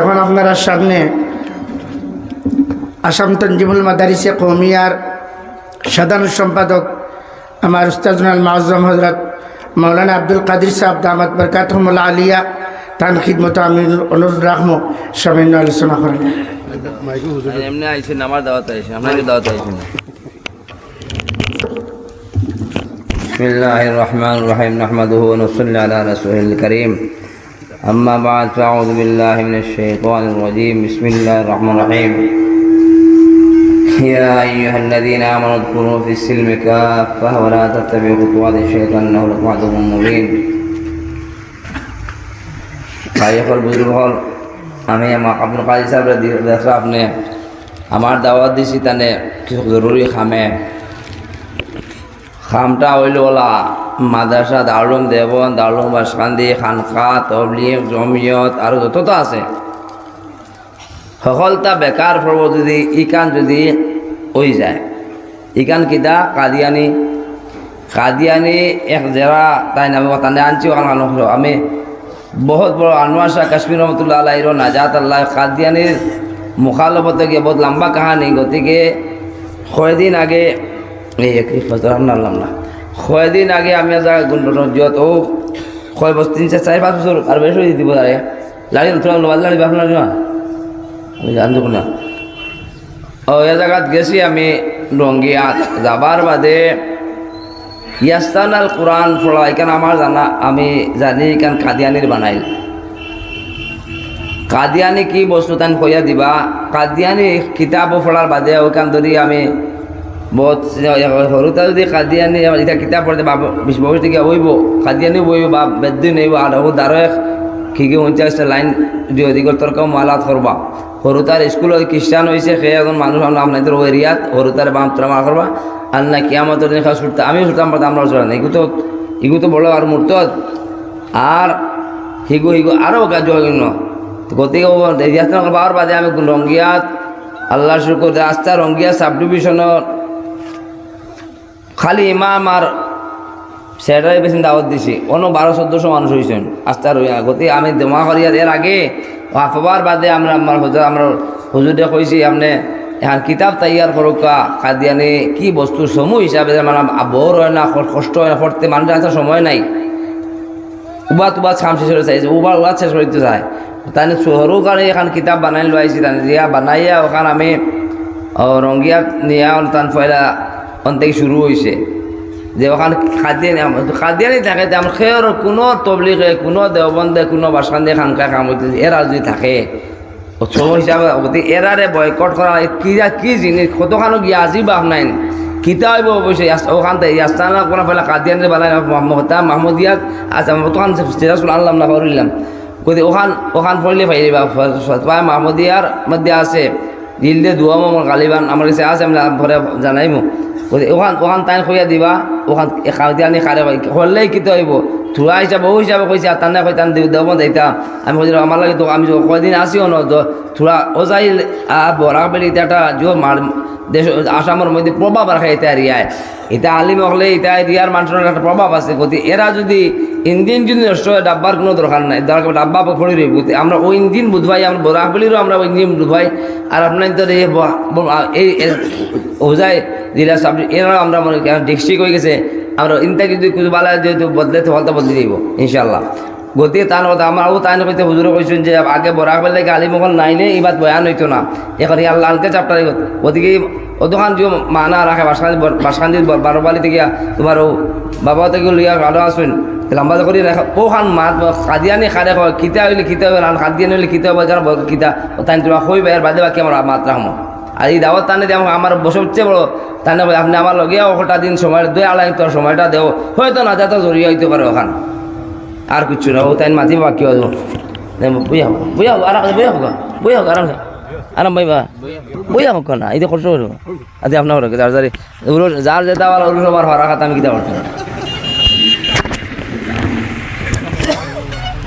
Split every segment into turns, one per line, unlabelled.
এখন আপনারা সামনে আসাম তঞ্জিমুল মাদারিসে কৌমিয়ার সাধারণ সম্পাদক আমার উস্তাজুল মাজম হজরত মৌলানা আব্দুল কাদির সাহেব দামাত বরকাতমুল্লা আলিয়া তান খিদমত আমি অনুরোধ রাখবো সামান্য আলোচনা করেন
এমনি আইছেন আমার দাওয়াত আইছেন আপনাকে দাওয়াত আইছেন بسم الله الرحمن الرحيم نحمده ونصلي على رسوله الكريم أما بعد فأعوذ بالله من الشيطان الرجيم بسم الله الرحمن الرحيم يا أيها الذين آمنوا اذكروا في السلم كافة ولا تتبعوا خطوات الشيطان إنه لكم عدو مبين ভাইসকল বুজুর্গসকল আমি আমাক আপনার কাজী সাহেব দেখা আপনি আমার দাওয়াত দিছি তানে কিছু জরুরি খামে খামটা হইল ওলা মাদ্রাসা দারুম দেবন দারুম বাসকান্দি, খানকা, তবলিগ, জমিয়ত আৰু যতটা আছে। সকলটা বেকাৰ পৰ্ব যদি, ইকান যদি হৈ যায়। ইকান কিতা? কাদিয়ানি। কাদিয়ানি এক জেৰা, তাই নামে তানে আনছি ওখান আমি বহুত বড় আনোয়ার শাহ কাশ্মীর রহমতুল্লাহ আল্লাহ নাজাত আল্লাহ। কাদিয়ানির মুখালবতে গিয়ে বহুত লম্বা কাহানি। গতিকে কয়দিন আগে এই একই ফজর আনলাম না কয়দিন আগে আমি যা যত ও কয় বছর, তিন চার চার, পাঁচ বছর আর বেশি দিব তারে। লাড়ি তোরা লোবাদ লাড়ি আপনার আমি জানতো না ও, এ জায়গাত গেছি আমি রঙ্গিয়াত যাবার বাদে ইয়াস্তান আল কোরআন পড়া এখানে আমার জানা, আমি জানি এখান কাদিয়ানির বানাইল। কাদিয়ানি কি বস্তু তান কইয়া দিবা? কাদিয়ানি কিতাব পড়ার বাদে ওখান ধরি আমি বহুত সৰুতে যদি কাদিয়ানি এতিয়া কিতাপ পঢ়িতে বা বিশ বছৰ থেকে বহিব কাদিয়ানি বহিব বা বেদ্দি নেব আৰু দাৰক খিগি পঞ্চাশটা লাইন যদি অধিকৰ তৰ্ক মালাত কৰবা সৰু তাৰ স্কুলত খ্ৰীষ্টান হৈছে সেই এজন মানুহ তোর এরিয়াত সৰু তাৰ বাম মারা করবা। আর না কিয়ামতের দিন খাওয়া ছুটতে আমিও ছুটতাম পারতাম আমরা চলা এগু তো এগু তো বড় আর মূর্ত। আর হিগু হিগু আরও কাজ ন গতিকে রিয়াস্তান পাওয়ার বাদে, আমি রঙ্গিয়াত আল্লাহ শুকুর রাস্তা রঙ্গিয়া সাব ডিভিশনত খালি ইমাম আর স্যাটারে বেশি দাওয়াত দিছি। অন্য বারো, চোদ্দশো মানুষ হয়েছেন আস্তা রইয়া গতি আমি জমা করিয়া এর আগে হাফবার বাদে আমরা আমার হুজুর আমরা হুজুরে কইছি আপনি এখন কিতাব তৈয়ার করুকা কাদিয়ানি কি বস্তু সমূহ হিসাবে মানে বোর হয় না কষ্ট হয় না, পড়তে মানুষ আছে সময় নাই। উবা তুবা খাম শেষ হয়ে চাইছে উবার উবা শেষ করতে চায় তাই সরু কারণে এখন কিতাব বানাই লাইছি তাই দিয়া বানাইয়া ওখান আমি রঙ্গিয়া নিয়া তান ফয়লা অন্তে শুরু হয়েছে যে ওখানে খাদিয়ানি খাদিয়ানি থাকে আমার খেয়ের কোনো তবলিগে, কোনো দেওবন্দে, কোনো বাসকান্দে খানকা কাম হইতে এরা যদি থাকে ছোট হিসাবে এরারে বয়কট করা কি কি জিনিস, কতখানো গিয়া আজি বাপ নাই। কিতা হইব অবশ্যই ওখান থেকে ইয়াস্তানা কোনো ফেলা কাদিয়ানি বালাই মহতা মাহমুদিয়াত আচ্ছা তখন স্টেটাস আনলাম না করিলাম গতি ওখান ওখান পড়লে পাইলি বা মাহমুদিয়ার মধ্যে আছে। দিল দিয়ে দুয়াম আমার গালিবান আমার কাছে আছে, আমি ভরে জানাইমো। ওখান ওখান তাই খুঁয়া দিবা, ওখান খাওয়ানি খারে করলেই কিতে হইব থুয়া হিসাবে ও হিসাবে কইছে আর টানে কই টান দেব যাইতা আমি কইছিলাম আমার লাগে তো আমি কয়দিন আসিও ন, তো থোড়া ও যাই বরা বেলি এটা যে মার দেশ আসামের মধ্যে প্রভাব রাখে এটা এরিয়ায় এটা আলিম হলে এটা এরিয়ার মানুষের একটা প্রভাব আছে। গতি এরা যদি ইঞ্জিন যদি নষ্ট হয় ডাব্বার কোনো দরকার নাই দরকার ডাব্বা পড়ে রইব আমরা ওই ইঞ্জিন বুধবাই, আমরা বরাকবলিরও আমরা ওই ইঞ্জিন বুধবাই আর আপনার তো এই হোজাই জেলা সাব এরাও আমরা মনে করি ডিস্ট্রিক্ট হয়ে গেছে। আমরা ইনটা যদি কিছু বালা যেহেতু বদলে তো হলতা বদলে দিব ইনশাল্লাহ গতি তার কথা আমার ও তাই কইতে হুজুরে কইছেন যে, আগে বরাক বেলে আলিমহল নাইনে? ইবাদ বয়ান হইতো না। এখন আল্লাহ লালকে চাপটা ওদিকে ও দোকান যে মানা রাখে বাসকান্দি বাসকান্দি বারোবালি থেকে তোমার বাবা থেকে লিয়া আরও আসবেন লম্বা করে রাখা ও খান মা কাদিয়ানি খারে হয় খিতা হইলে খিতা হবে আর কাদিয়ানি হইলে খিতা হবে খিতা ও তাই তোমার হইবে এর বাদে বাকি আমার মাত রাখব আর এই দাওয়াত টানে দিয়ে আমার বসে উঠছে বড় তাহলে আপনি আমার লগে ওটা দিন সময়, দুই আড়াই তোর সময়টা দেও। হয়তো না যাতে জড়িয়ে হইতে পারে ওখান আর কিছু না ও তাই মাতি বাকি হইব বুঝা বুঝা হোক আর বুঝা হোক বুঝা হোক আরাম আরাম ভাইবা বুঝা হোক না এই তো কষ্ট করব আদি আপনার যার যার যার যেটা আমার ওগুলো আমার হরা খাতা আমি কিতা করছি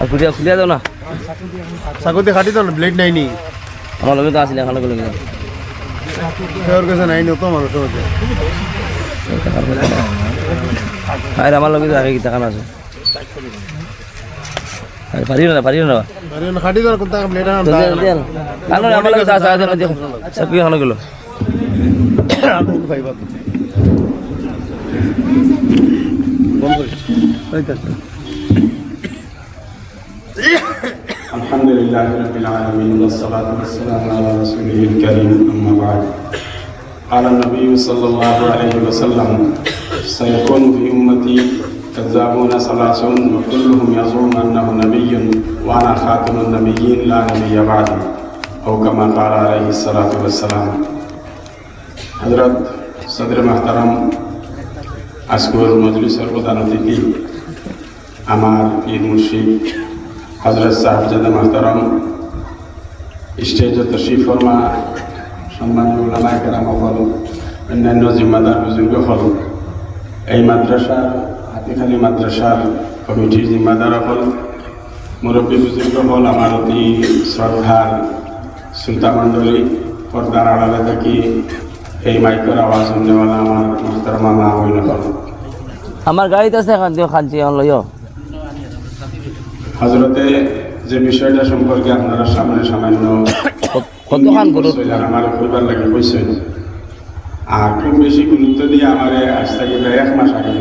আর খুলিয়া খুলিয়া দাও না।
সাগতে খাটি তো ব্লেড নাই নি
আমার লগে তো আসলে লগে
তোর কাছে নাই নি তো মানুষ
আর আমার আগে কিতা আছে? فريرنا فريرنا فريرنا خدينا كنت اعمل لنا انا عمل لك ساعه
ساعه دي سبي هنا كله
الحمد لله رب العالمين والصلاة والسلام على رسوله الكريم أما بعد قال النبي صلى الله عليه وسلم سيكون في أمتي كذابون ثلاثون وكلهم يزعم أنه نبي وأنا خاتم النبيين لا نبي بعدي أو كما قال عليه الصلاة والسلام حضرت صدر محترم আজকের মজলিসের প্রধান অতিথি আমার পীর মুর্শিদ হজরত সাহেবজাদা মাহতারম স্টেজে তশরিফ ফরমা সম্মানীয় ওলামায় কেরাম হল অন্যান্য জিম্মাদার বুজুর্গ হল এই মাদ্রাসার হাতিখালি মাদ্রাসার কমিটির জিম্মাদার হল মুরব্বী বুজুর্গ হল আমার অতি শ্রদ্ধার সুলতামণ্ডলী পর্দার আড়ালে থাকি এই মাইকের আওয়াজ শুননেওয়ালা আমার মাহতারমা মা হইল।
আমার গাড়িতে আছে এখান দিয়ে খানছি এখন লইও।
হজরতে যে বিষয়টা সম্পর্কে আপনারা সামনে সামান্য
কতখান
আমার কইবার লাগে কইছেন। আর খুব বেশি গুরুত্ব দিয়ে আমার আজ থেকে এক মাস আগে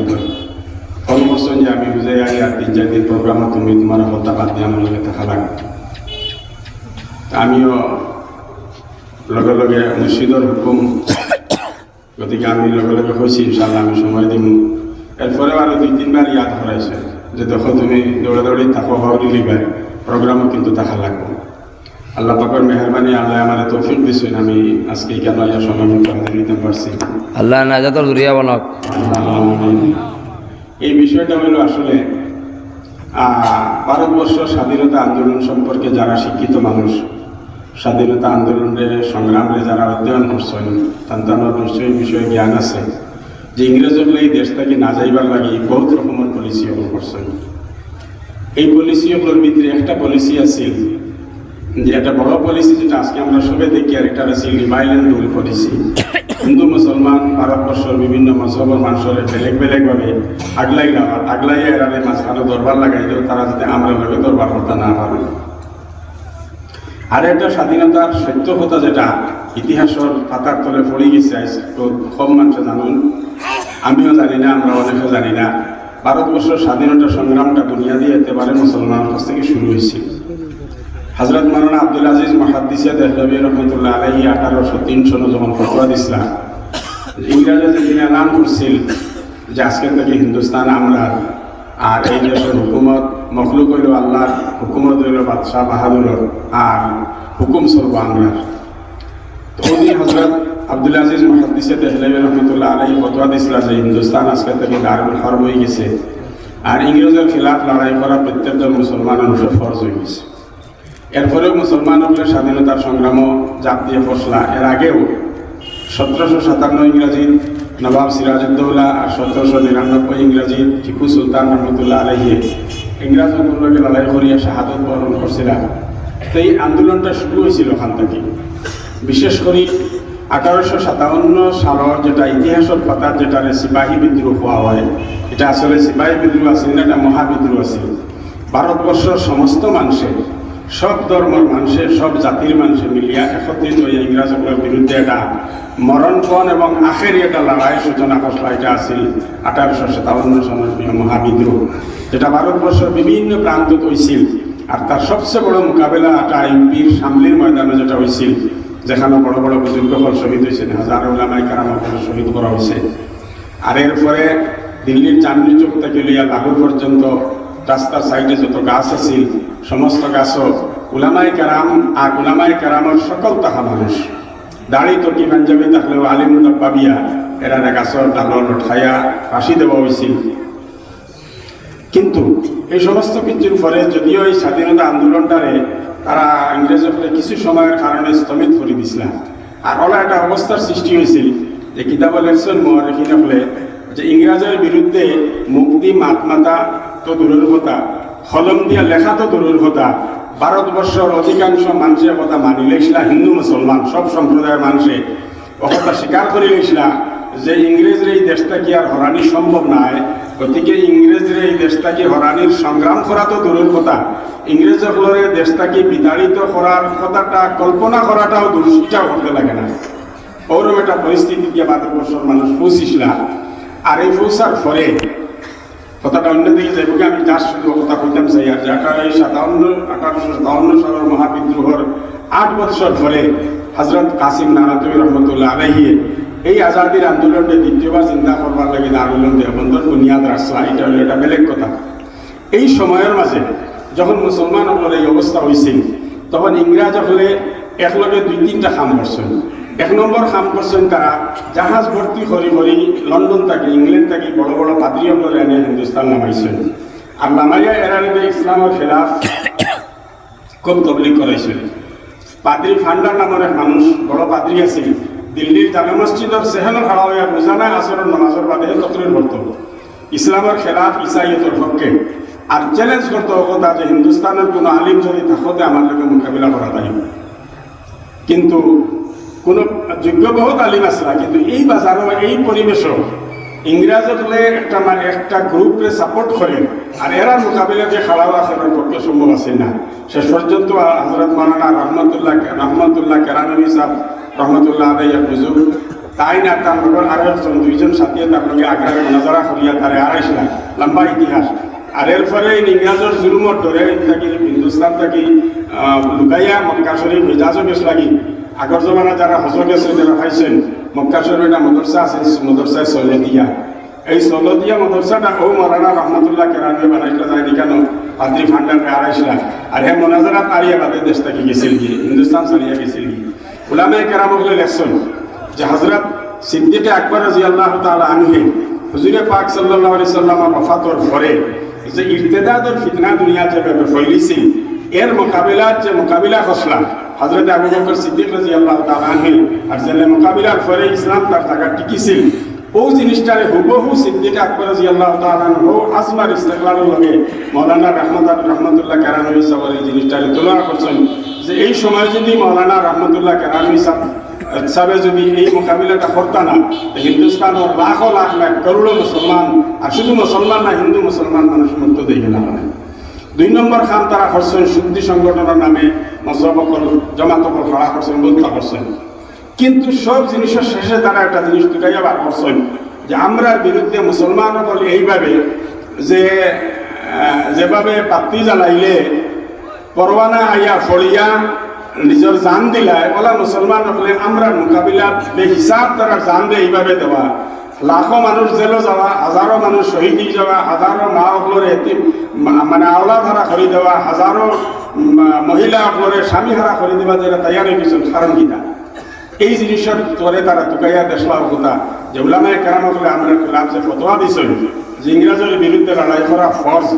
দিত ফোন যে আমি বুঝাই আগে আর তিন চার দিন প্রোগ্রাম তুমি তোমার হত্যা বাদ দিয়ে আমার লগে থাকা লাগে আমিও লগে লগে মুর্শিদর হুকুম গতিকে আমি লগে লগে কইছি ইনশাল্লাহ আমি সময় দিম। এরপরে আরও দুই তিনবার ইয়াদ করাইছে যে দেখো তুমি দৌড়াদৌড়ি থাকো হওয়ারি লিবার প্রোগ্রামও কিন্তু থাকা লাগবে। আল্লাহ পাকের মেহরবানি আল্লাহ আমার তৌফিক দিছেন আমি আজকে কেন সময় মতো নিতে পারছি।
আল্লাহ নাজাতর দুরিয়া বনক।
এই বিষয়টা হলো আসলে ভারতবর্ষ স্বাধীনতা আন্দোলন সম্পর্কে যারা শিক্ষিত মানুষ, স্বাধীনতা আন্দোলনের সংগ্রামে যারা অধ্যয়ন করছেন তাদের নিশ্চয়ই বিষয়ে জ্ঞান আছে, যে ইংরেজগুলো এই দেশটাকে না যাইবার লাগে বহুত রকমের পলিসি করছেন। এই পলিসিগুলোর ভিতরে একটা পলিসি আছিল যে একটা বড় পলিসি যেটা আজকে আমরা সবে দেখি, আর একটা আছে ডিভাইড রুল পলিসি হিন্দু, মুসলমান, ভারতবর্ষের বিভিন্ন মজহবের মানুষের বেলেগ বেলেগ ভাবে আগলাই লাগার আগলাই এরারে মাঝখানে দরবার লাগাই দেও তারা যাতে আমরা লগে দরবার করতে না পারে। আর একটা স্বাধীনতার সত্য কথা যেটা, ইতিহাসের পাতার তলে পড়ে গেছে তো কম মানুষে জানুন। আমিও জানি না, আমরা অনেকে জানি না। ভারতবর্ষের স্বাধীনতা সংগ্রামটা বুনিয়াদি একেবারে মুসলমানের কাছ থেকে শুরু হয়েছিল হজরত মারানা আব্দুল আজিজ মহাদ্দিসিয়া দেহলবী রহমতুল্লাহ আলহী আঠারোশো তিন সনে যখন ফটোয়া দিছিলাম ইংরেজে যেদিন এলান করছিল যে আজকে থেকে হিন্দুস্তান আমরা আর এই দেশের হুকুমত মখলুক হইল আল্লাহর, হুকুমত হইল বাদশাহ বাহাদুরের, আর হুকুম চলব আমরা তো উনি হজরত আব্দুল আজিজ মহাদ্দিসিয়া দেহলবী রহমতুল্লাহ আলহী ফটোয়া দিছিল যে হিন্দুস্তান আজকে থেকে দারুল হরব হয়ে গেছে, আর ইংরেজের খিলাফ লড়াই করা প্রত্যেকজন মুসলমানের উপর ফরজ হয়ে গেছে। এরপরেও মুসলমানদের স্বাধীনতার সংগ্রামও জাপ দিয়ে ফসলা এর আগেও সতেরোশো সাতান্ন ইংরাজির নবাব সিরাজউদ্দৌলা আর সতেরোশো নিরানব্বই ইংরাজির টিপু সুলতান রহমতুল্লাহ আলহিয়ে ইংরাজ হুকুমকে লড়াই করিয়া শাহাদত বরণ করছিলাম তো এই আন্দোলনটা শুরু হয়েছিল ওখান থেকে। বিশেষ করে আঠারোশো সাতান্ন সালের যেটা ইতিহাসের পাতার যেটা সিপাহী বিদ্রোহ হওয়া হয়, এটা আসলে সিপাহী বিদ্রোহ আছিল না, এটা মহাবিদ্রোহ আছিল। ভারতবর্ষের সমস্ত মানুষের সব ধর্মের মানুষের সব জাতির মানুষে মিলিয়া একত্রিত হয়ে ইংরাজগুলোর বিরুদ্ধে একটা মরণপণ এবং আখেরি একটা লড়াইয়ের সূচনা করলা এটা আছিল আঠারোশো সাতাবন্ন সনের মহাবিদ্রোহ, যেটা ভারতবর্ষের বিভিন্ন প্রান্ত হয়েছিল আর তার সবচেয়ে বড় মোকাবেলা একটা ইউপির সামলির ময়দানে যেটা হয়েছিল যেখানে বড় বড় বুজুর্গ ফল শহীদ হয়েছেন হাজার ওলামাই কারাম শহীদ করা হয়েছে আর এরপরে দিল্লির চাঁদনি চৌক থেকে লিয়া লাহোর পর্যন্ত রাস্তার সাইডে যত গাছ আছিল সমস্ত গাছও উলামাই কারাম আর উলামাই কারামের সকল তাহা মানুষ। দাড়ি টকি পাঞ্জাবি থাকলেও আলিম পাবিয়া এরা গাছর ডালর লঠাইয়া ফাঁসি দেওয়া হয়েছিল কিন্তু এই সমস্ত কিছুর পরে যদিও এই স্বাধীনতা আন্দোলনটারে তারা ইংরেজের ফলে কিছু সময়ের কারণে স্থগিত করে দিছিলাম আর ওলা একটা অবস্থার সৃষ্টি হয়েছিল যে কিতাব লেখছেন মহারেখিনা ফলে যে ইংরেজের বিরুদ্ধে মুক্তি মাতমাতা তো দূরের কলম দিয়া লেখা তো দূরের কথা। ভারতবর্ষের অধিকাংশ মানুষের কথা মানি লেখছিলা হিন্দু মুসলমান সব সম্প্রদায়ের মানুষে। কথা স্বীকার করে লেখছিলা যে ইংরেজের এই দেশটা কি আর হরানি সম্ভব নয় গতিকে ইংরেজরে এই দেশটাকে হরানির সংগ্রাম করা তো দূরের কথা। ইংরেজ সকলের দেশটাকে বিতাড়িত করার কথাটা, কল্পনা করাটাও সেটাও করতে লাগে না। ওরম একটা পরিস্থিতি দিয়ে ভারতবর্ষের মানুষ পৌঁছিসলা আর এই পৌঁছার পরে কথাটা অন্যদিকে যাইব কি, আমি যার শুধু কথা কইতাম চাই আর যে আঠারোশো সাতান্ন আঠারোশো সাতান্ন সালের মহাবিদ্রোহর আট বছর পরে হজরত কাসিম নানাতবী রহমতুল্লাহ আলহিয়ে এই আজাদির আন্দোলনটা দ্বিতীয়বার চিন্তা করবার লাগে দারুলন দেবন্দর বুনিয়াদ রাস্তা, এটা হলো এটা বেলেগ কথা। এই সময়ের মাঝে যখন মুসলমান হলের এই অবস্থা হয়েছিল তখন ইংরাজ হলে একলগে দুই তিনটা কাম করছেন। এক নম্বর কাম করছেন তারা জাহাজ ভর্তি করি করি লন্ডন থাকি ইংল্যান্ড থাকি বড় বড় পাদ্রী হলরে এনে হিন্দুস্তান নামাইছেন আর নামাইয়া এরারে ইসলামের খেলাফ খুব তবলিক করাইছিল পাদ্রি ফান্ডার নামের এক মানুষ বড় পাদ্রি আছিল। দিল্লির জামে মসজিদর সেহেন খাড়া হইয়া রোজানা আসরের নামাজের বাদে তকরির করত ইসলামের খেলাফ ইসাইয়তর পক্ষে আর চ্যালেঞ্জ করতে কথা যে হিন্দুস্তানের কোনো আলিম যদি থাকতে আমার লোকে মোকাবিলা করা যায় কিন্তু কোনো যোগ্য বহুত আলিম আসলা কিন্তু এই বাজারও এই পরিবেশও ইংরাজত হলে একটা মানে একটা গ্রুপে সাপোর্ট করেন আর এরা মোকাবিলা যে খাড়াও আসার পক্ষে সম্ভব আছে না শেষ পর্যন্ত হজরত মানানা রহমতুল্লাহ রহমতুল্লাহ কেরানবী সাহ রহমতুল্লাহ আলাই বুজুর তাই না তার লগর আরও একজন দুইজন সাথী তার লগে আগ্রার নজরা করিয়া তারে আড়াইছিলা লম্বা ইতিহাস। আর এর ফলে ইংরাজের জুলুমর ধরে থাকি, হিন্দুস্তান থাকি লুকাইয়া, মক্কা শরীফ মেজাজও বেশ লাগি আগর জমানা যারা হজ গেছে যারা পাইছেন মক্কা শরীফ মদরসা আছে মদরসায় সলতিয়া এই সলতিয়া মদরসাটা ও মরানা রহমতুল্লাহ কেরানি বানাইছিল যায় কেন পাদ্রি ফান্ডার আড়াইছিলা আর হে মনাজারা তারিয়া বাদে দেশ থেকে গেছিল গিয়ে হিন্দুস্তান সারিয়া গেছিল গিয়ে উলামে কেরাম বলে লেখছেন যে হজরত সিদ্দিকে আকবর রাজি আল্লাহ তাআলা আনহে হুজুরে পাক সাল্লাল্লাহু আলাইহি সাল্লামের ওফাতর পরে যে ইরতেদাদর ফিতনা দুনিয়া যেভাবে ফৈলিছিল এর মোকাবিলার যে মোকাবিলা খসলা হজরত আবু বকর সিদ্দিক রাজি আল্লাহ তাআলা আনহে আর যে মোকাবিলার পরে ইসলাম তার থাকা টিকিছিল। ও জিনিসটারে হুবহু সিদ্দিক আকবর রাজি আল্লাহ তাআলা আনহু আসমার ইস্তেকলালের লগে মৌলানা রহমত রহমতুল্লাহ কেরানবী সাহেব এই জিনিসটারে তুলনা করছেন যে এই সময় যদি মৌলানা রহমতুল্লাহ কেরানবী সাহেব সাবে যদি এই মোকাবিলাটা করতা না হিন্দুস্তানের লাখো লাখ লাখ করোড়ো মুসলমান আর শুধু মুসলমান না, হিন্দু মুসলমান মানুষ মুক্ত দেখে না দুই নম্বর খান তারা করছেন শুদ্ধি সংগঠনের নামে মজহবকল জমাতকল খড়া করছেন বলতা করছেন। কিন্তু সব জিনিসের শেষে তারা একটা জিনিস দুটাইয়া বার করছেন, যে আমরা বিরুদ্ধে মুসলমান বলে এইভাবে যে যেভাবে পাত্তি জ্বালাইলে পরওয়ানা আইয়া ফড়িয়া নিজের জান দিলায়, ওলা মুসলমান হলে আমরা মোকাবিলা বেহিসাব তারা জান দিয়ে এইভাবে দেওয়া। লাখো মানুষ জেলে যাওয়া হাজারো মানুষ শহীদ হয়ে যাওয়া হাজারো মা মা- মানে আওলা ধারা করে দেওয়া হাজারো মহিলা হকলরে স্বামী হারা করে দেওয়া যেটা তৈয়ার হয়ে গেছেন কারণ কিনা। এই জিনিসের তোরে তারা তুকাইয়া দেখলা কথা যে উলামায় কেরাম হলে আমরা লাভ যে ফতোয়া দিছেন যে ইংরেজের বিরুদ্ধে লড়াই করা ফর্জ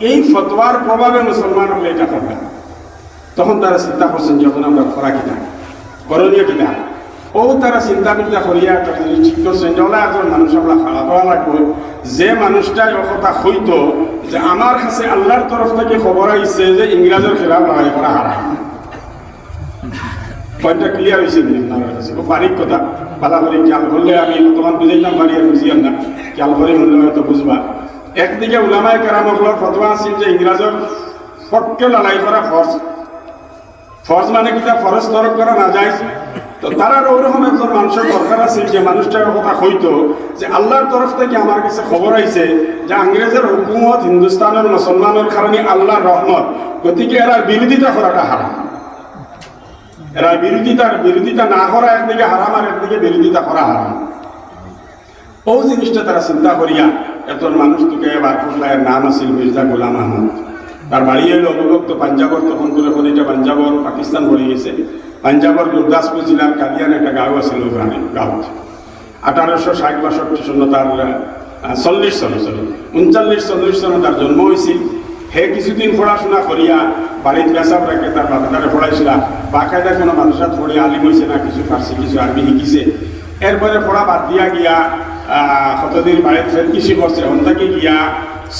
এই ফতোয়ার প্রভাবে মুসলমান হলে এটা করবে তখন তারা চিন্তা করছেন যখন আমরা খরা কিনা? করণীয় কিনা। ও তারা চিন্তা চিন্তা করিয়া ঠিক যে একজন মানুষ আমরা খাওয়া দাওয়া লাগবে। যে মানুষটাই কথা হইতো যে আমার কাছে আল্লাহর তরফ থেকে খবর আইছে যে ইংরাজের খেলাফ লড়াই করা হারাম পয়েন্টটা ক্লিয়ার হয়েছে আপনার বারিক কথা। বালা করে খেয়াল করলে আমি তোমার বুঝাইতাম পারি আর বুঝিয়াম না। খেয়াল করে হলে হয়তো বুঝবা একদিকে উলামায় কেরামকলর ফতোয়া আছিল যে ইংরাজের পক্ষে লড়াই করা ফর্জ ফর্জ মানে কিটা ফরজ তরক করা না যায় তো তার ওরকম একজন মানুষের দরকার আছে যে মানুষটার কথা হইতো যে আল্লাহর তরফ থেকে আমার কাছে খবর আইছে যে ইংরেজের হুকুমত হিন্দুস্তানের মুসলমানের কারণে আল্লাহর রহমত। গতিকে এরা বিরোধিতা করাটা হারাম। এরা বিরোধিতার বিরোধিতা না করা একদিকে হারাম আর একদিকে বিরোধিতা করা হারাম। ও জিনিসটা তারা চিন্তা করিয়া একজন মানুষ তোকে এবার ফুসলায়ের নাম আছিল মির্জা গোলাম আহমদ। তার বাড়ি হইল অবিভক্ত পাঞ্জাবর, তখন করে এটা পাঞ্জাবর পাকিস্তান ভরে গেছে। পাঞ্জাবর গুরদাসপুর জেলার কাদিয়ান একটা গাঁও আছিল ওখানে গাঁৱত। আঠারোশো ষাট বাষট্টি সন তার চল্লিশ সন সরি উনচল্লিশ চল্লিশ সন তার জন্ম হয়েছিল হে কিছুদিন পড়াশোনা করিয়া বাড়িত পেশাব রাখে তার বাপেদারে পড়াইছিল বাকায়দা কোনো মানুষের পড়ে আলিম হয়েছে না, কিছু ফার্সি কিছু আরবি শিকিছে। এরপরে পড়া বাদ দিয়া গিয়া কতদিন বাড়িত ফের কৃষি করছে। হন থেকে গিয়া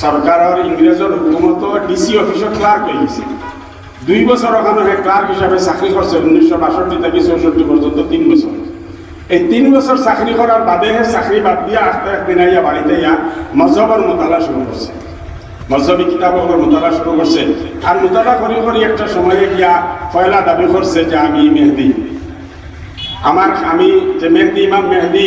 সরকারের ইংরেজের হুকুমত ডিসি অফিসত ক্লার্ক হয়ে গেছে দুই বছর ওখানে ক্লার্ক হিসাবে চাকরি করছে, উনিশশো বাষট্টি থেকে চৌষট্টি পর্যন্ত তিন বছর। এই তিন বছর চাকরি করার বাদে হে চাকরি বাদ দিয়া আস্তে একদিন আইয়া বাড়িতে ইয়া মজহবর মোতালা শুরু করছে। মজহবি কিতাবর মোতালা শুরু করছে। আর মোতালা করি করি একটা সময়ে গিয়া পয়লা দাবি করছে যে আমি মেহেদি। আমার আমি যে মেহদি, ইমাম মেহদি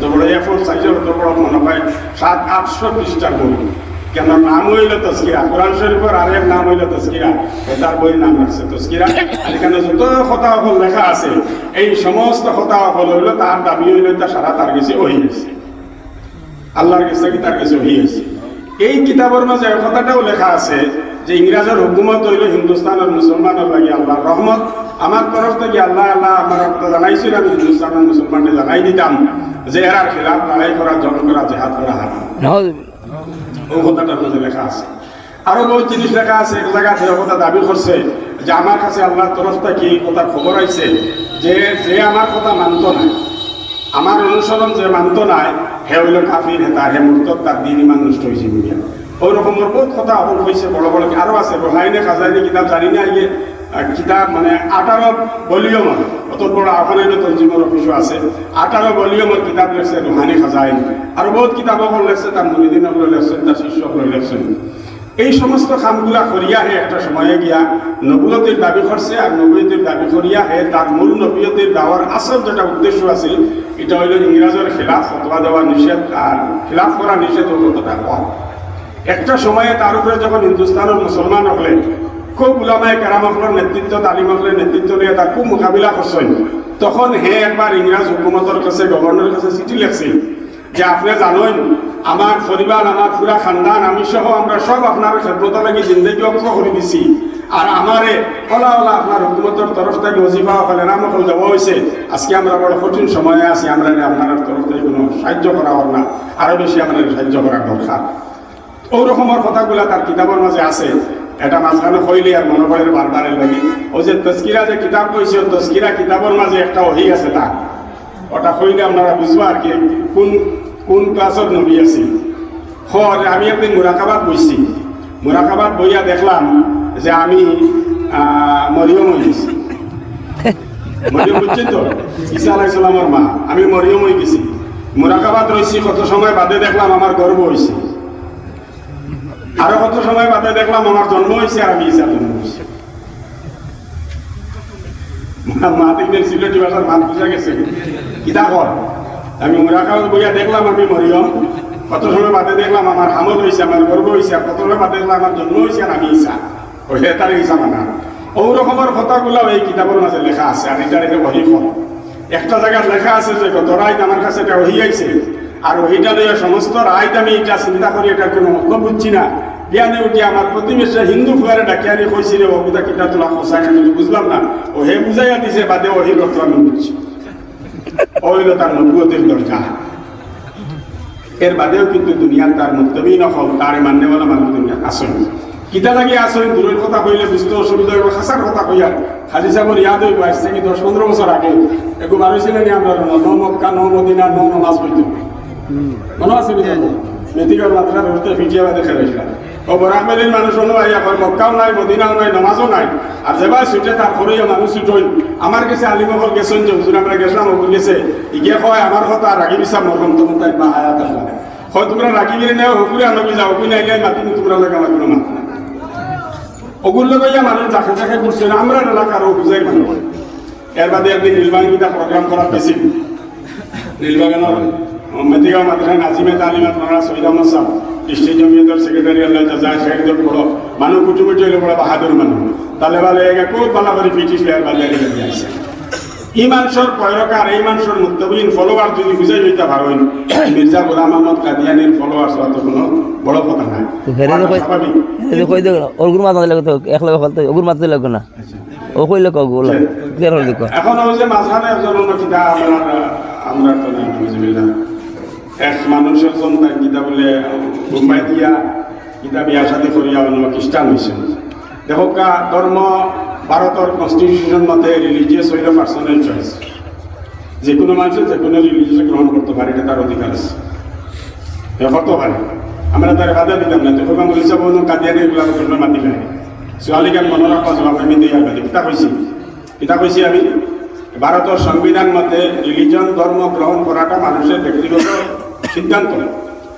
অত বড় এ মনে হয় সাত, আটশো পৃষ্ঠার বই। কেন নাম হইল তস্কিরা কোরআন শরীফের আরেক নাম হইল তস্কিরা তার বইয়ের নাম তস্কিরা আর এখানে যত কথা লেখা আছে, এই সমস্ত কথা অকল হইল তার দাবি হইল তা সারা তার কাছে ওই গেছে আল্লাহর কাছে কি তার কাছে ওই গেছে এই কিতাবের মাঝে কথাটাও লেখা আছে যে ইংরাজের হুকুমত হইল হিন্দুস্তানের মুসলমানের লাগে আল্লাহর রহমত আমার তরফ থেকে আল্লাহ আল্লাহ আমার কথা জানাইছিল আমি হিন্দুস্তানের মুসলমানকে জানাই দিতাম যে এরার খিলাফ লড়াই করা জন করা জেহাদ করা কথাটার মধ্যে লেখা আছে। আরও বহুত জিনিস লেখা আছে এক জায়গা যে কথা দাবি করছে যে আমার কাছে আল্লাহর তরফ থেকে এই কথার খবর আইছে যে যে আমার কথা মানত না আমার অনুসরণ যে মানত নাই হে হইল কাফির হে তার হে মুক্ত তার দিন ইমান নষ্ট হয়েছে বুঝিয়া ওই রকমের বহুত কথা অকল হয়েছে বড় বড় আরও আছে রোহাইনে খাজাইনে কিতাব জানি না ইয়ে কিতাব মানে আঠারো ভলিউমর অত বড় আফানাইনে তঞ্জিমর অফিসও আছে। আঠারো ভলিউমর কিতাব লেখছে রোহানি খাজাইন। আর বহুত কিতাব অকল লেখছে তার মুরিদিন অকল লেখছেন তার শিষ্য অকল লেখছেন এই সমস্ত কামগুলা করিয়া হে একটা সময়ে গিয়া নবুয়তির দাবি করছে আর নবুয়তির দাবি করিয়া হে তার মূল নবুয়তির দেওয়ার আসল যেটা উদ্দেশ্য আছে এটা হইল ইংরাজের খেলাফ ফতোয়া দেওয়া নিষেধ আর খেলাফ করা নিষেধ ও কথাটা কম একটা সময়ে তার উপরে যখন হিন্দুস্তানের মুসলমান হলেন খুব উলামায় কেরামকলের নেতৃত্ব তালিমকলের নেতৃত্ব নিয়ে তার খুব মোকাবিলা করছেন তখন হে একবার ইংরাজ হুকুমতের কাছে গভর্নরের কাছে চিঠি লেখছিল যে আপনি জানেন আমার পরিবার আমার পুরা খানদান, আমি সহ আমরা সব আপনার খেদমত লাগি জিন্দগি অক্ষ করে দিছি। আর আমারে ওলা ওলা আপনার হুকুমতের তরফ থেকে ওজিফা হলে নাম হল দেওয়া হয়েছে আজকে আমরা বড় কঠিন সময়ে আছি, আমরা আপনার তরফ থেকে কোনো সাহায্য করা হল না। আরও বেশি আমাদের সাহায্য করা দরকার ওই রকমের কথাগুলা তার কিতাবের মাঝে আছে। এটা মাঝখানে হইলে আর মনে পড়ে বারবারের লাগি। ও যে তস্কিরা যে কিতাব কইছে তস্কিরা কিতাবের মাঝে একটা ওহি আছে তা। ওটা হইলে আপনারা বুঝব আর কি, কোন কোন ক্লাসের নবী আছে হর আমি একদিন মুরাকাবাদ বইছি মুরাকাবাদ বইয়া দেখলাম যে আমি মরিয়ম হয়ে গেছি। মরিয়ম বুঝছেন তো? ঈসা আলাহ ইসলামের মা। আমি মরিয়ম হয়ে গেছি। মুরাকাবাদ রয়েছি কত সময় বাদে দেখলাম আমার গর্ব হয়েছে আরও কত সময় বাদে দেখলাম আমার জন্ম হয়েছে আর আমি ঈশা জন্ম হয়েছে মা দেখবেন সিলেটি ভাষার মান বুঝা গেছে। কিতা কর? আমি মুরাকাবাদ বইয়া দেখলাম আমি মরিয়ম। কত সময় বাদে দেখলাম আমার হামল হয়েছে আমার গর্ব হয়েছে কত সময় বাদে দেখলাম আমার জন্ম হয়েছে আর আমি ঈশা ওই হে তার ঈশা মানা। ও রকমের কথাগুলো এই কিতাবের মাঝে লেখা আছে, আর এটা রেখে বহি একটা জায়গায় লেখা আছে যে গত রাইত আমার কাছে এটা ওহি আইছে আর ওইটা লইয়া সমস্ত রাইত আমি এটা চিন্তা করি এটা কোনো মতলব বুঝছি না। জ্ঞানে উঠি আমার প্রতিবেশী হিন্দু ফুয়ারে ডাকিয়ানি কইছি রে অবিতা কিতা তোলা খসাই আমি বুঝলাম না। ও হে বুঝাইয়া দিছে, বাদে ওহির অর্থ আমি বুঝছি। ওইল তার নবুয়তের দরকার। এর বাদেও কিন্তু দুনিয়ার তার মুক্তবী নকল, তার মান্যওয়ালা মানুষ দুনিয়া আসেন কিতা লাগি আসেন দূরের কথা কইলে বুঝতে অসুবিধা হইব খাসার কথা কইয়া। খালি সাবর ইয়াদ হইব, আজ থেকে দশ পনেরো বছর আগে। একটু বার হয়েছিলেন আমরা ন মক্কা, ন মদিনা ন নমাজ হইতো মনে আছে নি? মেতিকার মাত্রা ধরতে ফিটিয়া বাদে খেলাইছিলাম ও বরাক মেলির মানুষ হলো আইয়া কয় মক্কাও নাই, মদিনাও নাই, নমাজও নাই। আর যেবার ছুটে তার খরইয়া মানুষ ছুটই আমার কাছে আলিমহল গেছেন যে হুজুর আমরা গেছিলাম ওগুলো গেছে। ইগে কয় আমার কথা রাগি বিচা মরকম তখন তাই বা হায়াত আসলাম হয় তোমরা রাগি বেরিয়ে নেও হুকুরে আনবি যাও? হুকুরে আইলে মাতি তোমরা লাগে আমার কোনো মাত নাই? ওগুলো লইয়া মানুষ যাকে যাকে করছে না আমরা এলাকার ও বুঝাই মানুষ এর বাদে একদিন নীলবাঙ্গিটা প্রোগ্রাম করা পেয়েছি নীলবাগানের মেতিগাঁও মাদ্রাসা নাজিমে তালিমাত মারা সৈদ আহমদ সাহ ডিস্ট্রিক্ট জমিয়তের সেক্রেটারি আল্লাহ যা শেখদের বড়। মানুষ কুটু কুটু হইলে বড় বাহাদুর মানুষ তাহলে ভালো এগে খুব ভালো করে পিটিস লেয়ার বাজে লেগে আসছে এই মানুষের পয়রকার এই মানুষের মুক্তবিহীন ফলোয়ার যদি বুঝাই হইতে পারেন মির্জা গোলাম আহমদ কাদিয়ানির ফলোয়ার তো কোনো বড় কথা নাই। স্বাভাবিক
ওগুর মাথা লাগতো এক লাগে ফেলতে ওগুর মাথা না ও কইলে বলো কো
এখন ওই যে মাঝখানে একজন আমরা আমরা তো নাই বুঝবিল্লা এক মানুষের সন্তান কিতা বলে মুম্বাই দিয়া কিতা বিয়া সাথে করিয়া অন্য খ্রিস্টান দেখো ধর্ম ভারতের কনস্টিটিউশন মতে রিলিজিয়াস হইল পার্সোনাল চয়েস যে কোনো মানুষের যে কোনো রিলিজিয়াস গ্রহণ করতে পারে, এটা তার অধিকার আছে। হতে পারে আমরা তার বাধা দিতাম না। দেখো আমরা হিসাব কাদিয়ানি এগুলা করলে মাতি আমি কৈছি আমি ভারতের সংবিধান মতে রিলিজন ধর্ম গ্রহণ করাটা মানুষের ব্যক্তিগত সিদ্ধান্ত।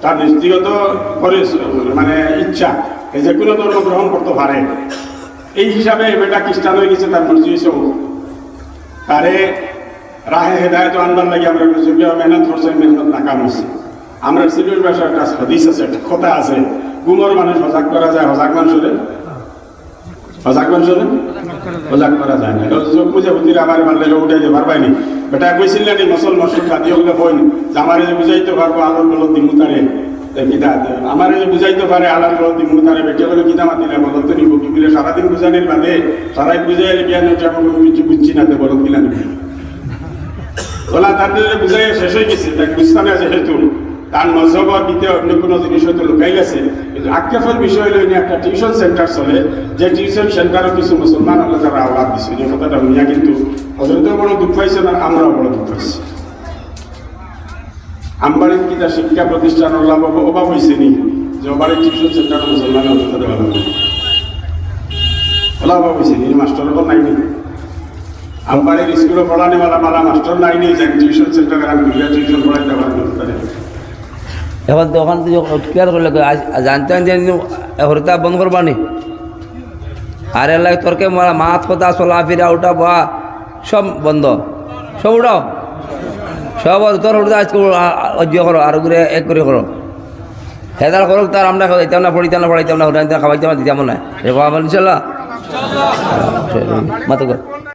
তার ব্যক্তিগত মানে ইচ্ছা এই যে কোনো ধর্ম গ্রহণ করতে পারে। এই হিসাবে বেটা খ্রিস্টান হয়ে গেছে, তার মর্জি হয়েছে তারে রাহে হেদায়ত আনবার লাগে আমরা যোগ্য মেহনত করছে, মেহনত নাকাম হয়েছে। আমরা সিলেট ভাষার একটা হদিস আছে, একটা কথা আছে। গুমর মানুষ হজাক করা যায়, হজাক মানুষের হজাক মানুষের হজাক করা যায় না চোখ বুঝে বুঝিলে আমার ভালো লাগে উঠাই দিয়ে পারবাই নি। বেটা কইছিল না মসল মসল যে আমার যে বুঝাইতে পারব আলোর বলত দিমু তারে কিতা যে বুঝাইতে পারে আলার বলত দিমু তারে বেটে বলে মাতিলে বলত তো নিব কি? সারাদিন বাদে। সারাই বুঝাই হচ্ছে আমাকে কিছু বুঝছি না তো বলত কিনা ওলা তাদের বুঝাই শেষ হয়ে গেছে তাই বুঝতাম আছে যেহেতু তার মজহবর দিতে অন্য কোনো জিনিস হয়তো লুকাই গেছে কিন্তু আক্ষেপের বিষয় লই নিয়ে একটা টিউশন সেন্টার চলে। যে টিউশন সেন্টারও কিছু মুসলমান হলে তারা আওলাদ দিচ্ছে যে কথাটা নিয়ে কিন্তু হজরতেও বড় দুঃখ পাইছে না, আমরাও বড় দুঃখ পাইছি। আমবাড়ির কিতা শিক্ষা প্রতিষ্ঠান অভাব অভাব হয়েছে নি যে ওবাড়ির টিউশন সেন্টার মুসলমান হলে তাদের ভালো ওলা অভাব হয়েছে নি মাস্টার নাই নি আমবাড়ির স্কুলে পড়ানে वाला মালা মাস্টার নাই নি যে টিউশন সেন্টার খুলিয়া টিউশন পড়াইতে পারে
এখন তো ওখান থেকে ক্লিয়ার করলে? কই, আজ- জানতে জানতে হরতা বন্ধ করবানি আর এর লাগে তোরকে মারা মাত কথা চলা ফিরা উঠা বা সব বন্ধ। সব উঠাও। সব তোর হরতা আজকে অজ্ঞ করো আর করে এক করে করো। হেদার করুক তার আমরা খাইতাম না পড়িতাম না পড়াইতাম না হরাইতাম খাওয়াইতাম না দিতাম না এরকম আমার ইনশাল্লাহ। মাতো কর